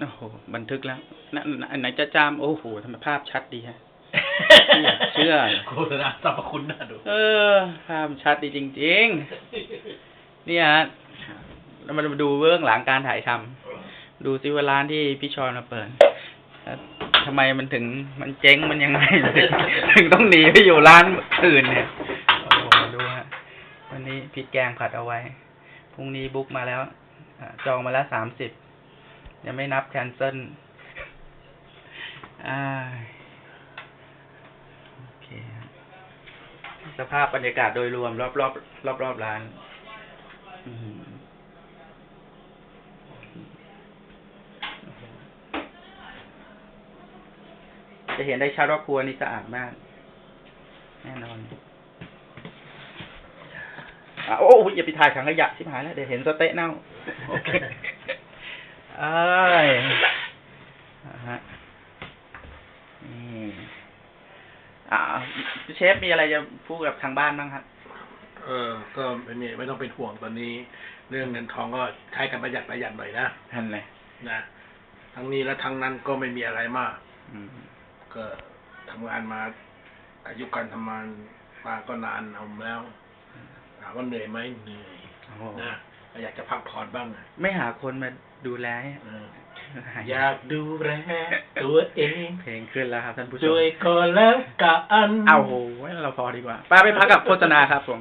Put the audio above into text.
โอ้โหบันทึกแล้วนั่นอันไหนจะจามโอ้โหทำไมภาพชัดดีฮะไม่อยากเชื่อโฆษณาสรรพคุณน่าดู เออ ภาพชัดดีจริง ๆ เนี่ยฮะเรามาดูเบื้องหลังการถ่ายทำดูซิว่าร้านที่พี่ชอนมาเปิดแล้วทำไมมันถึงมันเจ๊งมันยังไงถึงถึงต้องหนีไปอยู่ร้านอื่นเนี่ยโอ้โหดูฮะวันนี้พริกแกงผัดเอาไว้พรุ่งนี้บุ๊กมาแล้วอ่าจองมาแล้วสามสิบ ยังไม่นับแคนเซิลอ่าโอเคสภาพบรรยากาศโดยรวม รอบรอบรอบรอบร้านจะเห็นได้ชัดว่าครัวนี่สะอาดมาก แน่นอนอะโอ้ยอย่าไปถ่ายถังขยะชิบหายแล้ว เดี๋ยวเห็นสเต๊ะเน่า โอเค เอ้ยอ่าฮะนี่อ่าเชฟมีอะไรจะพูดกับทางบ้านบ้างครับ เออ ก็ไม่มีไม่ต้องเป็นห่วงตอนนี้ เรื่องเงินทองก็ใช้กันประหยัดประหยัดหน่อยนะท่านเลยนะทั้งนี้และทั้งนั้นก็ไม่มีอะไรมาก อืม ก็ทำงานมาอายุการทำงานมาก็นานเอาแล้วถามว่าเหนื่อยไหมเหนื่อยโอ้โหนะก็ อยากจะพักผ่อนบ้างไม่หาคนมาดูแลให้เออหาอยากดูแลตัวเองเพลงขึ้นแล้วครับท่านผู้ชมด้วยก็แล้วกัน เอาโหเราพอดีกว่าป้าไปพักกับโฆษณาครับผม